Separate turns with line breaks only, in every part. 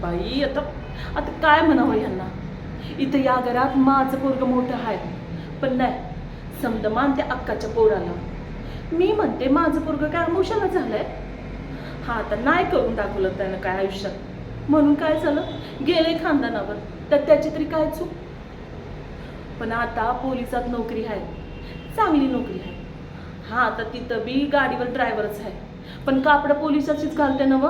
बाई आता आता काय म्हणावं ह्यांना? इथं या घरात माझं पोरग मोठं आहे पण नाही समद मानते अक्काच्या पोराला. मी म्हणते माझं पोरग काय अमुशाला झालंय? हा आता नाही करून दाखवलं त्यानं काय आयुष्यात. म्हणून काय झालं? गेले खानदानावर. तर त्याची तरी काय चूक? पण आता पोलिसात नोकरी आहे चांगली नोकरी आहे हा आता तिथं बी गाडीवर ड्रायव्हरच आहे पण कापड पोलिसाचीच घालते ना व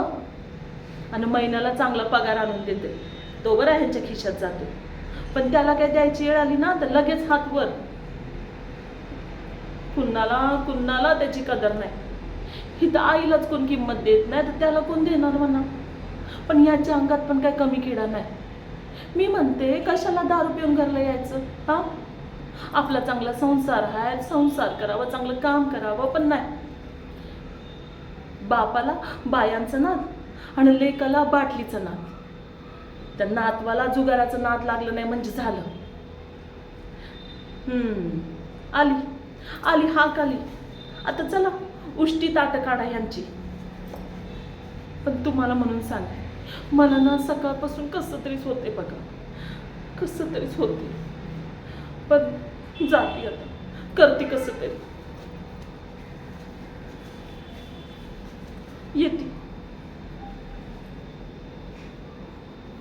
आणि महिन्याला चांगला पगार आणून देते. तो बरं ह्यांच्या खिशात जातो. पण त्याला काय द्यायची वेळ आली ना तर लगेच हात वर. कुणाला कुणाला त्याची कदर नाही. इथं आईलाच कोण किंमत देत नाही तर त्याला कोण देणार म्हणा? पण याच्या अंगात पण काय कमी किडा नाही. मी म्हणते कशाला दारू पिऊन घरला यायचं? हा? आपला चांगला संसार आहे संसार करावा चांगलं काम करावं पण नाही. बापाला बायांचं ना आणि लेकाला बाटलीचं नाद. त्या नातवाला जुगाराचं नाद लागलं नाही म्हणजे झालं. हम्म आली आली हाक आली. आता चला उष्टी ताट काढा यांची. पण तुम्हाला म्हणून सांग मला ना सकाळपासून कसं तरीच होते बघा. कसं तरीच होते पण जाते आता करते कसं तरी. येते.